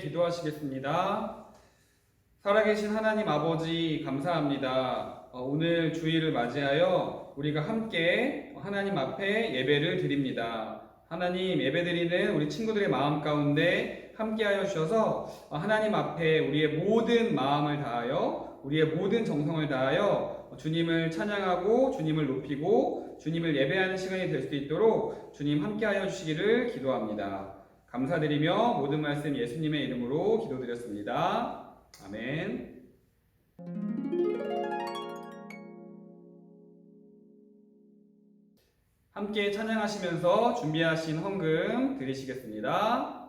기도하시겠습니다. 살아계신 하나님 아버지 감사합니다. 어, 오늘 주일을 맞이하여 우리가 함께 하나님 앞에 예배를 드립니다. 하나님 예배드리는 우리 친구들의 마음 가운데 함께하여 주셔서 어, 하나님 앞에 우리의 모든 마음을 다하여 우리의 모든 정성을 다하여 주님을 찬양하고 주님을 높이고 주님을 예배하는 시간이 될 수 있도록 주님 함께하여 주시기를 기도합니다. 감사드리며 모든 말씀 예수님의 이름으로 기도드렸습니다. 아멘. 함께 찬양하시면서 준비하신 헌금 드리시겠습니다.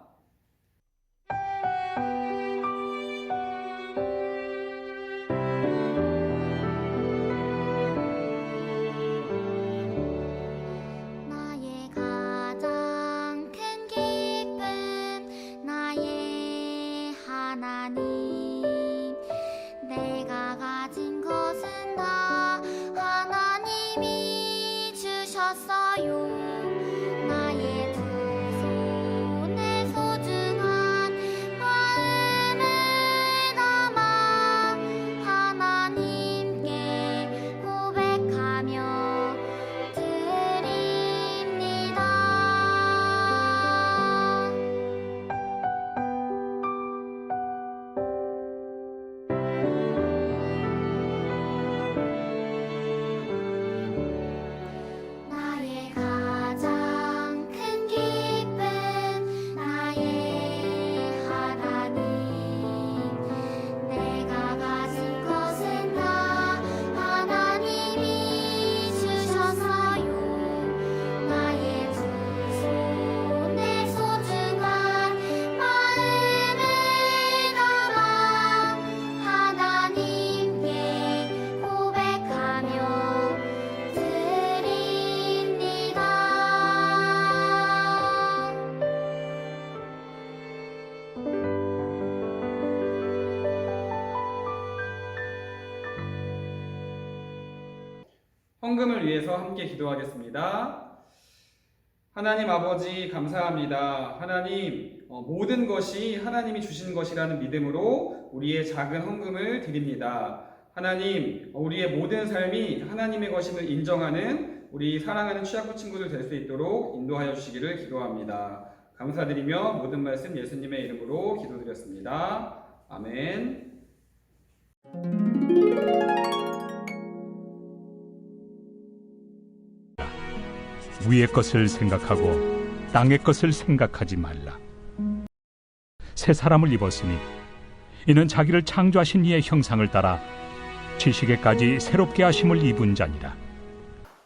헌금을 위해서 함께 기도하겠습니다. 하나님 아버지 감사합니다. 하나님 어, 모든 것이 하나님이 주신 것이라는 믿음으로 우리의 작은 헌금을 드립니다. 하나님 어, 우리의 모든 삶이 하나님의 것임을 인정하는 우리 사랑하는 취약부 친구들 될 수 있도록 인도하여 주시기를 기도합니다. 감사드리며 모든 말씀 예수님의 이름으로 기도드렸습니다. 아멘. 위의 것을 생각하고 땅의 것을 생각하지 말라. 새 사람을 입었으니 이는 자기를 창조하신 이의 형상을 따라 지식에까지 새롭게 하심을 입은 자니라.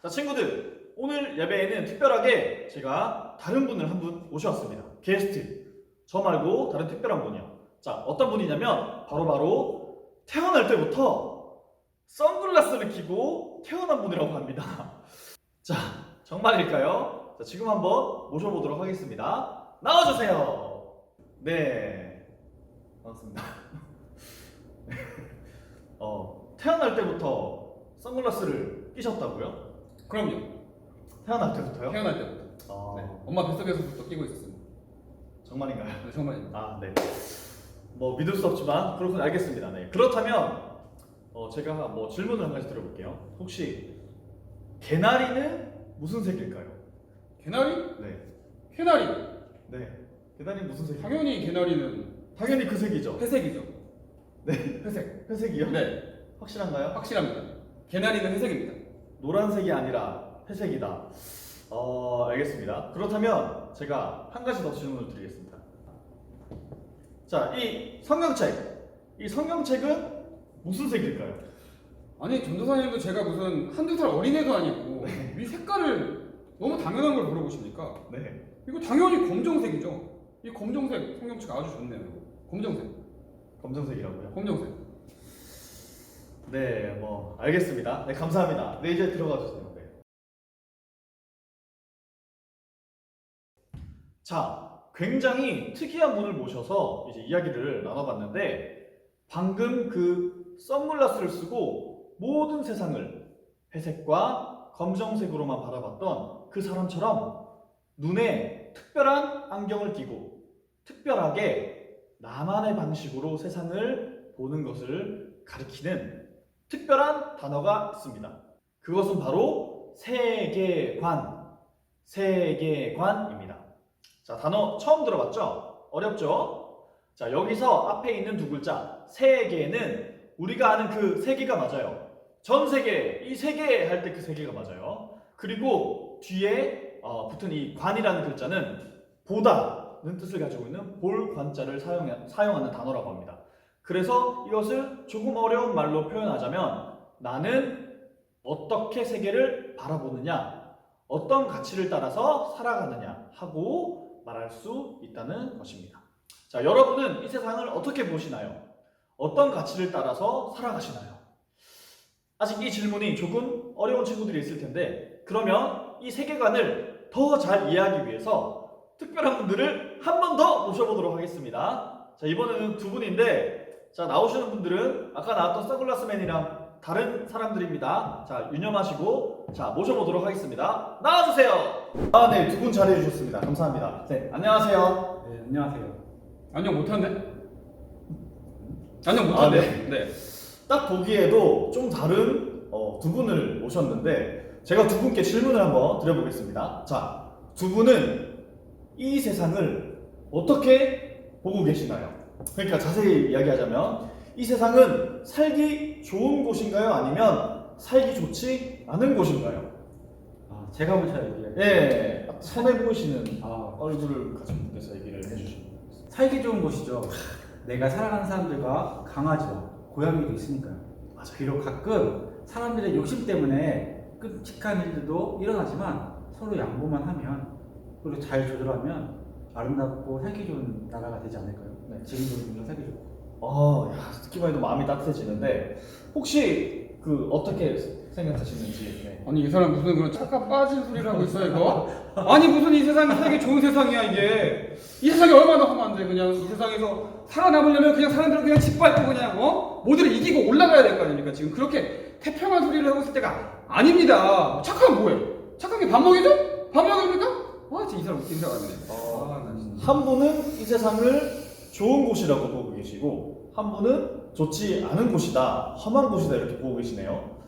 자, 친구들. 오늘 예배에는 특별하게 제가 다른 분을 한 분 모셔왔습니다. 게스트. 저 말고 다른 특별한 분이요. 자, 어떤 분이냐면 바로 바로 태어날 때부터 선글라스를 끼고 태어난 분이라고 합니다. 자, 정말일까요? 자, 지금 한번 모셔보도록 하겠습니다. 나와주세요. 네. 반갑습니다. 어, 태어날 때부터 선글라스를 끼셨다고요? 그럼요. 태어날 때부터요? 태어날 때부터. 아, 네. 엄마 뱃속에서부터 끼고 있었습니다. 정말인가요? 네, 정말입니다. 아, 네. 뭐 믿을 수 없지만 그렇군 알겠습니다. 네. 그렇다면 어, 제가 뭐 질문을 한 가지 드려볼게요. 혹시 개나리는 무슨 색일까요? 개나리? 네. 개나리. 네. 개나리 무슨 색일까요? 당연히 개나리는 당연히 그 색이죠. 회색이죠. 네. 회색. 회색이요? 네, 확실한가요? 확실합니다. 개나리는 회색입니다. 노란색이 아니라 회색이다. 어, 알겠습니다. 그렇다면 제가 한 가지 더 질문을 드리겠습니다. 자, 이 성경책. 이 성경책은 무슨 색일까요? 아니 전도사님도 제가 무슨 한두 살 어린애도 아니고 이 색깔을 너무 당연한 걸 물어보십니까? 네. 이거 당연히 검정색이죠. 이 검정색 성경책 아주 좋네요. 검정색, 검정색이라고요? 검정색. 네, 뭐 알겠습니다. 네, 감사합니다. 네, 이제 들어가 주세요. 네. 자, 굉장히 특이한 분을 모셔서 이제 이야기를 나눠봤는데 방금 그 선글라스를 쓰고 모든 세상을 회색과 검정색으로만 바라봤던 그 사람처럼 눈에 특별한 안경을 끼고 특별하게 나만의 방식으로 세상을 보는 것을 가리키는 특별한 단어가 있습니다. 그것은 바로 세계관, 세계관입니다. 자, 단어 처음 들어봤죠? 어렵죠? 자, 여기서 앞에 있는 두 글자, 세계는 우리가 아는 그 세계가 맞아요. 전 세계, 이 세계 할 때 그 세계가 맞아요. 그리고 뒤에 어, 붙은 이 관이라는 글자는 보다는 뜻을 가지고 있는 볼 관자를 사용, 사용하는 단어라고 합니다. 그래서 이것을 조금 어려운 말로 표현하자면 나는 어떻게 세계를 바라보느냐, 어떤 가치를 따라서 살아가느냐 하고 말할 수 있다는 것입니다. 자, 여러분은 이 세상을 어떻게 보시나요? 어떤 가치를 따라서 살아가시나요? 아직 이 질문이 조금 어려운 친구들이 있을 텐데, 그러면 이 세계관을 더 잘 이해하기 위해서 특별한 분들을 한 번 더 모셔보도록 하겠습니다. 자, 이번에는 두 분인데, 자, 나오시는 분들은 아까 나왔던 선글라스맨이랑 다른 사람들입니다. 자, 유념하시고, 자, 모셔보도록 하겠습니다. 나와주세요! 아, 네, 두 분 잘해주셨습니다. 감사합니다. 네, 안녕하세요. 네, 안녕하세요. 안녕 못한데? 안녕 아, 못한데? 네. 딱 보기에도 좀 다른 어, 두 분을 모셨는데 제가 두 분께 질문을 한번 드려보겠습니다. 자, 두 분은 이 세상을 어떻게 보고 계시나요? 그러니까 자세히 이야기하자면 이 세상은 살기 좋은 곳인가요? 아니면 살기 좋지 않은 곳인가요? 아, 제가 먼저 얘기할게요. 예, 선해 보이시는 아, 얼굴을 가진 분께서 얘기를 해주시면. 살기 좋은 곳이죠. 내가 살아가는 사람들과 강아지와 고양이도 있으니까요. 맞아요. 비록 가끔 사람들의 욕심 때문에 끔찍한 일들도 일어나지만 서로 양보만 하면 그리고 잘 조절하면 아름답고 살기 좋은 나라가 되지 않을까요? 네. 지금도 물론 살기 좋고. 아, 야, 듣기만 해도 마음이 따뜻해지는데 혹시 그 어떻게 생각하시는지 네. 아니 이 사람 무슨 그런 착각 빠진 소리를 하고 있어 이거? 아니 무슨 이 세상이 살기 좋은 세상이야 이게 이 세상이 얼마나 험한데 그냥 이 세상에서 살아남으려면 그냥 사람들은 그냥 짓밟고 그냥 어? 모두를 이기고 올라가야 될 거 아닙니까 지금 그렇게 태평한 소리를 하고 있을 때가 아닙니다 착하면 뭐해? 착한 게밥 먹이죠? 밥 먹입니까? 와 진짜 이 사람 웃긴 사람이네 어. 아나 진짜 한 분은 이 세상을 좋은 곳이라고 보고 계시고 한 분은 좋지 않은 곳이다, 험한 곳이다 이렇게 보고 계시네요.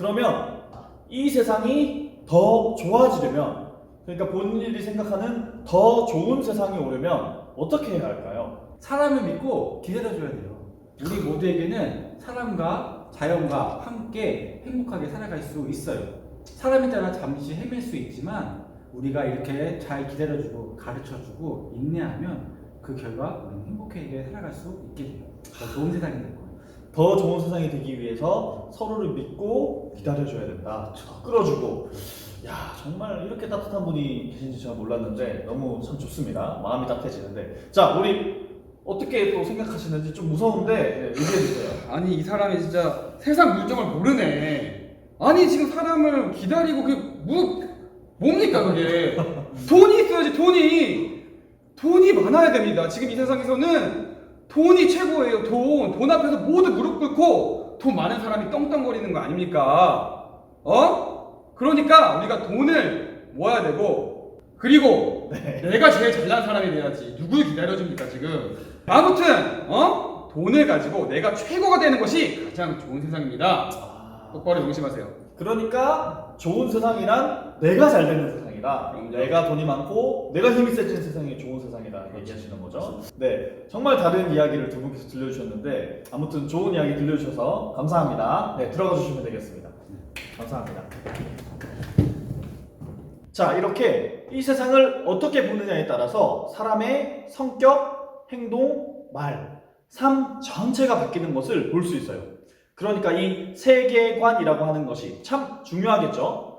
그러면 이 세상이 더 좋아지려면 그러니까 본인이 생각하는 더 좋은 세상이 오려면 어떻게 해야 할까요? 사람을 믿고 기다려줘야 돼요. 우리 모두에게는 사람과 자연과 함께 행복하게 살아갈 수 있어요. 사람에 따라 잠시 헤맬 수 있지만 우리가 이렇게 잘 기다려주고 가르쳐주고 인내하면 그 결과 우리는 행복하게 살아갈 수 있게 돼요. 더 좋은 세상이 될 거예요. 더 좋은 세상이 되기 위해서 서로를 믿고 기다려줘야 된다. 끌어주고. 야 정말 이렇게 따뜻한 분이 계신지 제가 몰랐는데 너무 참 좋습니다. 마음이 따뜻해지는데. 자 우리 어떻게 또 생각하시는지 좀 무서운데 네, 얘기해 주세요. 아니 이 사람이 진짜 세상 물정을 모르네. 아니 지금 사람을 기다리고 뭐 뭡니까 그게? 돈이 있어야지 돈이 돈이 많아야 됩니다. 지금 이 세상에서는 돈이 최고예요. 돈. 돈 앞에서 모두 무릎 꿇고 돈 많은 사람이 떵떵거리는 거 아닙니까? 어? 그러니까 우리가 돈을 모아야 되고 그리고 내가 제일 잘난 사람이 돼야지. 누굴 기다려줍니까 지금? 아무튼 어? 돈을 가지고 내가 최고가 되는 것이 가장 좋은 세상입니다. 아, 똑바로 명심하세요. 그러니까 좋은 세상이란 내가 잘 되는 세상 이다. 그럼요. 내가 돈이 많고 내가 힘이 세지는 세상이 좋은 세상이다 얘기하시는 거죠. 네, 정말 다른 이야기를 두 분께서 들려주셨는데 아무튼 좋은 이야기 들려주셔서 감사합니다. 네, 들어가 주시면 되겠습니다. 감사합니다. 자, 이렇게 이 세상을 어떻게 보느냐에 따라서 사람의 성격, 행동, 말, 삶 전체가 바뀌는 것을 볼 수 있어요. 그러니까 이 세계관이라고 하는 것이 참 중요하겠죠.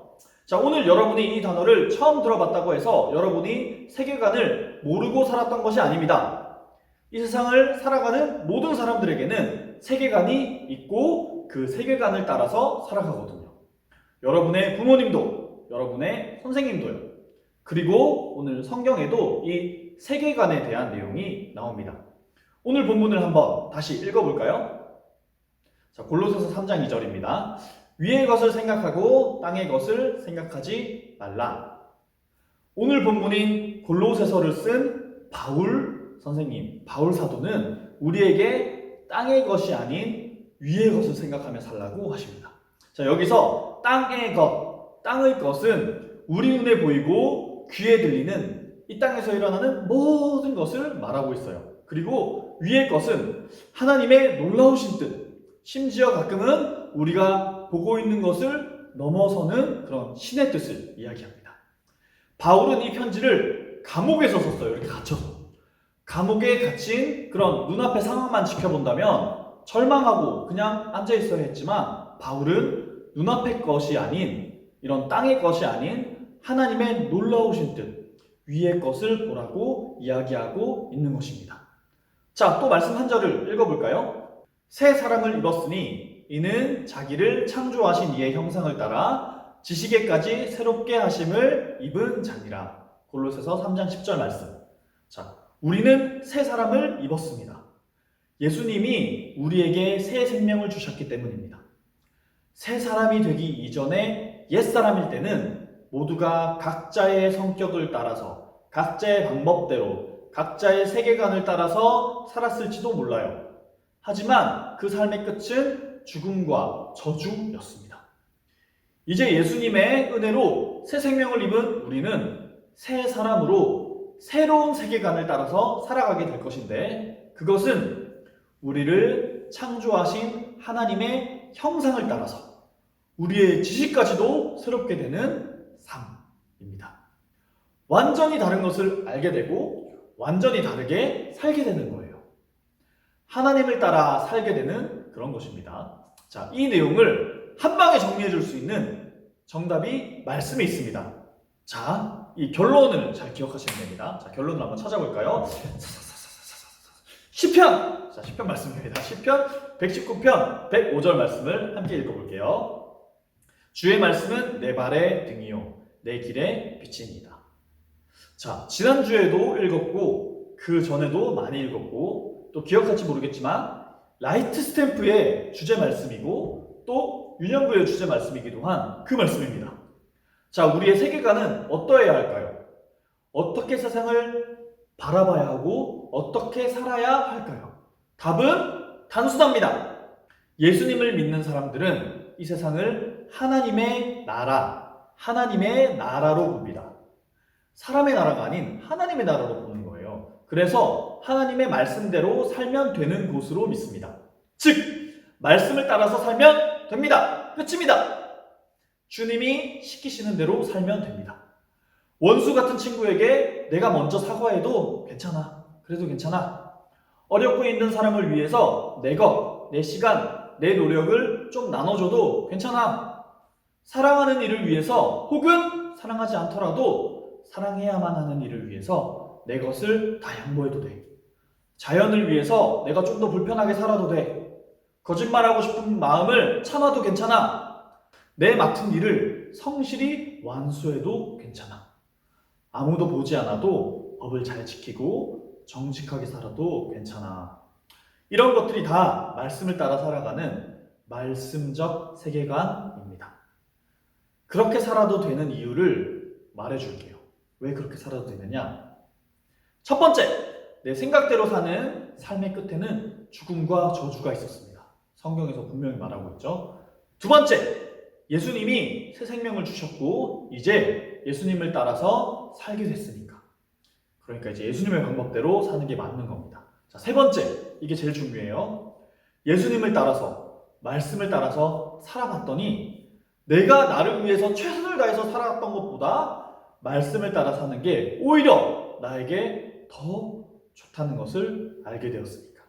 자, 오늘 여러분이 이 단어를 처음 들어봤다고 해서 여러분이 세계관을 모르고 살았던 것이 아닙니다. 이 세상을 살아가는 모든 사람들에게는 세계관이 있고 그 세계관을 따라서 살아가거든요. 여러분의 부모님도, 여러분의 선생님도요. 그리고 오늘 성경에도 이 세계관에 대한 내용이 나옵니다. 오늘 본문을 한번 다시 읽어볼까요? 자, 골로새서 3장 2절입니다. 위의 것을 생각하고 땅의 것을 생각하지 말라. 오늘 본문인 골로새서를 쓴 바울 선생님, 바울 사도는 우리에게 땅의 것이 아닌 위의 것을 생각하며 살라고 하십니다. 자, 여기서 땅의 것, 땅의 것은 우리 눈에 보이고 귀에 들리는 이 땅에서 일어나는 모든 것을 말하고 있어요. 그리고 위의 것은 하나님의 놀라우신 뜻, 심지어 가끔은 우리가 보고 있는 것을 넘어서는 그런 신의 뜻을 이야기합니다. 바울은 이 편지를 감옥에서 썼어요. 이렇게 갇혀서. 감옥에 갇힌 그런 눈앞의 상황만 지켜본다면 절망하고 그냥 앉아 있어야 했지만 바울은 눈앞의 것이 아닌 이런 땅의 것이 아닌 하나님의 놀라우신 뜻, 위의 것을 보라고 이야기하고 있는 것입니다. 자, 또 말씀 한 절을 읽어볼까요? 새 사람을 입었으니 이는 자기를 창조하신 이의 형상을 따라 지식에까지 새롭게 하심을 입은 자니라. 골로새서 3장 10절 말씀. 자, 우리는 새 사람을 입었습니다. 예수님이 우리에게 새 생명을 주셨기 때문입니다. 새 사람이 되기 이전에 옛 사람일 때는 모두가 각자의 성격을 따라서 각자의 방법대로 각자의 세계관을 따라서 살았을지도 몰라요. 하지만 그 삶의 끝은 죽음과 저주였습니다. 이제 예수님의 은혜로 새 생명을 입은 우리는 새 사람으로 새로운 세계관을 따라서 살아가게 될 것인데 그것은 우리를 창조하신 하나님의 형상을 따라서 우리의 지식까지도 새롭게 되는 삶입니다. 완전히 다른 것을 알게 되고 완전히 다르게 살게 되는 거예요. 하나님을 따라 살게 되는 그런 것입니다. 자, 이 내용을 한 방에 정리해 줄 수 있는 정답이 말씀에 있습니다. 자, 이 결론을 잘 기억하시면 됩니다. 자, 결론을 한번 찾아볼까요? 시편! 자, 시편 말씀입니다. 시편 119편 105절 말씀을 함께 읽어볼게요. 주의 말씀은 내 발의 등이요, 내 길의 빛입니다. 자, 지난주에도 읽었고, 그 전에도 많이 읽었고, 또 기억할지 모르겠지만, 라이트 스탬프의 주제 말씀이고, 또 윤영구의 주제 말씀이기도 한 그 말씀입니다. 자, 우리의 세계관은 어떠해야 할까요? 어떻게 세상을 바라봐야 하고, 어떻게 살아야 할까요? 답은 단순합니다. 예수님을 믿는 사람들은 이 세상을 하나님의 나라, 하나님의 나라로 봅니다. 사람의 나라가 아닌 하나님의 나라로 보는 거예요. 그래서 하나님의 말씀대로 살면 되는 곳으로 믿습니다. 즉, 말씀을 따라서 살면 됩니다. 끝입니다. 주님이 시키시는 대로 살면 됩니다. 원수 같은 친구에게 내가 먼저 사과해도 괜찮아. 그래도 괜찮아. 어렵고 있는 사람을 위해서 내 것, 내 시간, 내 노력을 좀 나눠줘도 괜찮아. 사랑하는 일을 위해서 혹은 사랑하지 않더라도 사랑해야만 하는 일을 위해서 내 것을 다 양보해도 돼. 자연을 위해서 내가 좀 더 불편하게 살아도 돼. 거짓말하고 싶은 마음을 참아도 괜찮아. 내 맡은 일을 성실히 완수해도 괜찮아. 아무도 보지 않아도 법을 잘 지키고 정직하게 살아도 괜찮아. 이런 것들이 다 말씀을 따라 살아가는 말씀적 세계관입니다. 그렇게 살아도 되는 이유를 말해줄게요. 왜 그렇게 살아도 되느냐? 첫 번째, 내 생각대로 사는 삶의 끝에는 죽음과 저주가 있었습니다. 성경에서 분명히 말하고 있죠. 두 번째, 예수님이 새 생명을 주셨고, 이제 예수님을 따라서 살게 됐으니까. 그러니까 이제 예수님의 방법대로 사는 게 맞는 겁니다. 자, 세 번째, 이게 제일 중요해요. 예수님을 따라서, 말씀을 따라서 살아봤더니, 내가 나를 위해서 최선을 다해서 살아왔던 것보다 말씀을 따라 사는 게 오히려 나에게 더 좋다는 것을 알게 되었으니까.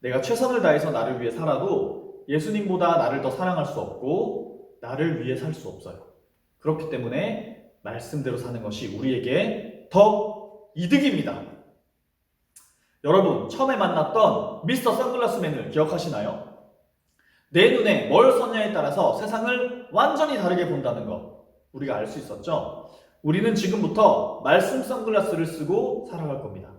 내가 최선을 다해서 나를 위해 살아도 예수님보다 나를 더 사랑할 수 없고 나를 위해 살 수 없어요. 그렇기 때문에 말씀대로 사는 것이 우리에게 더 이득입니다. 여러분, 처음에 만났던 미스터 선글라스맨을 기억하시나요? 내 눈에 뭘 썼냐에 따라서 세상을 완전히 다르게 본다는 것 우리가 알 수 있었죠? 우리는 지금부터 말씀 선글라스를 쓰고 살아갈 겁니다.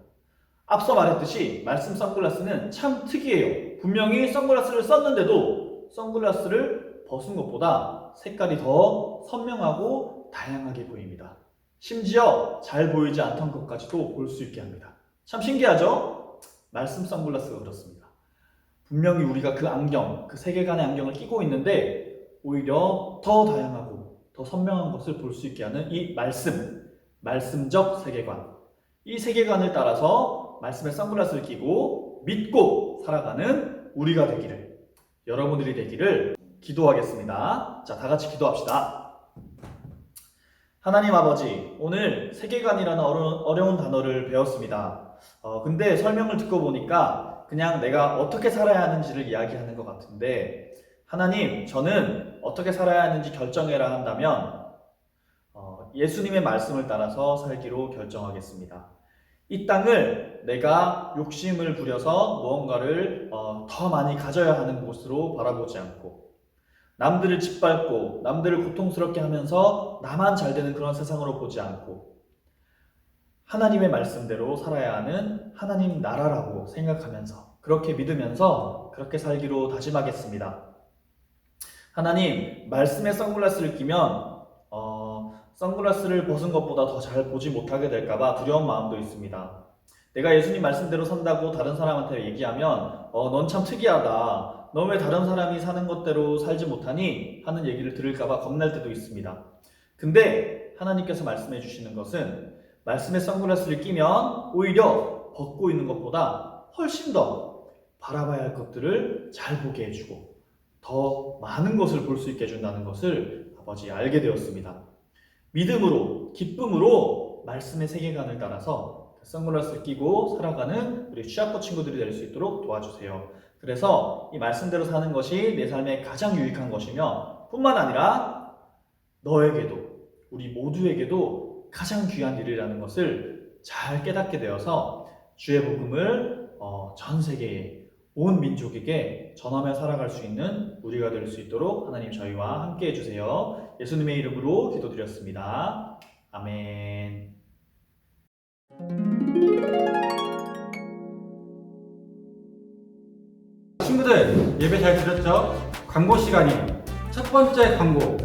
앞서 말했듯이 말씀 선글라스는 참 특이해요. 분명히 선글라스를 썼는데도 선글라스를 벗은 것보다 색깔이 더 선명하고 다양하게 보입니다. 심지어 잘 보이지 않던 것까지도 볼 수 있게 합니다. 참 신기하죠? 말씀 선글라스가 그렇습니다. 분명히 우리가 그 안경, 그 세계관의 안경을 끼고 있는데 오히려 더 다양하고 더 선명한 것을 볼 수 있게 하는 이 말씀, 말씀적 세계관. 이 세계관을 따라서 말씀의 선글라스를 끼고 믿고 살아가는 우리가 되기를 여러분들이 되기를 기도하겠습니다. 자, 다 같이 기도합시다. 하나님 아버지, 오늘 세계관이라는 어려, 어려 운 단어를 배웠습니다. 어, 근데 설명을 듣고 보니까 그냥 내가 어떻게 살아야 하는지를 이야기하는 것 같은데, 하나님, 저는 어떻게 살아야 하는지 결정해라 한다면, 어, 예수님의 말씀을 따라서 살기로 결정하겠습니다. 이 땅을 내가 욕심을 부려서 무언가를 어, 더 많이 가져야 하는 곳으로 바라보지 않고, 남들을 짓밟고 남들을 고통스럽게 하면서 나만 잘 되는 그런 세상으로 보지 않고 하나님의 말씀대로 살아야 하는 하나님 나라라고 생각하면서 그렇게 믿으면서 그렇게 살기로 다짐하겠습니다. 하나님 말씀의 선글라스를 끼면 어, 선글라스를 벗은 것보다 더 잘 보지 못하게 될까봐 두려운 마음도 있습니다. 내가 예수님 말씀대로 산다고 다른 사람한테 얘기하면 어, 넌 참 특이하다. 너 왜 다른 사람이 사는 것대로 살지 못하니? 하는 얘기를 들을까봐 겁날 때도 있습니다. 근데 하나님께서 말씀해 주시는 것은 말씀의 선글라스를 끼면 오히려 벗고 있는 것보다 훨씬 더 바라봐야 할 것들을 잘 보게 해주고 더 많은 것을 볼 수 있게 해준다는 것을 아버지 알게 되었습니다. 믿음으로, 기쁨으로 말씀의 세계관을 따라서 선글라스를 끼고 살아가는 우리 취학부 친구들이 될 수 있도록 도와주세요. 그래서 이 말씀대로 사는 것이 내 삶에 가장 유익한 것이며 뿐만 아니라 너에게도 우리 모두에게도 가장 귀한 일이라는 것을 잘 깨닫게 되어서 주의 복음을 어, 전 세계에 온 민족에게 전하며 살아갈 수 있는 우리가 될 수 있도록 하나님 저희와 함께 해주세요. 예수님의 이름으로 기도드렸습니다. 아멘. 친구들 예배 잘 들었죠? 광고 시간이에요. 첫 번째 광고.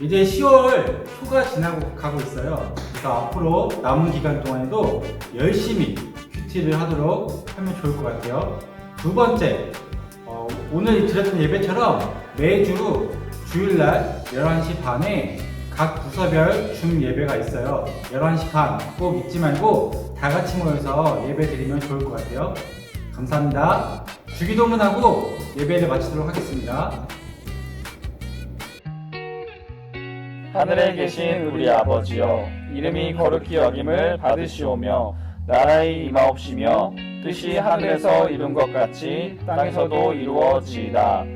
이제 10월 초가 지나고 가고 있어요. 그래서 앞으로 남은 기간 동안에도 열심히 큐티를 하도록 하면 좋을 것 같아요. 두 번째, 어, 오늘 드렸던 예배처럼 매주 주일날 11시 반에 각 부서별 중 예배가 있어요. 11시 반 꼭 잊지 말고 다 같이 모여서 예배 드리면 좋을 것 같아요. 감사합니다. 주기도문하고 예배를 마치도록 하겠습니다. 하늘에 계신 우리 아버지여 이름이 거룩히 여김을 받으시오며 나라의 임하옵시며 뜻이 하늘에서 이룬 것 같이 땅에서도 이루어지이다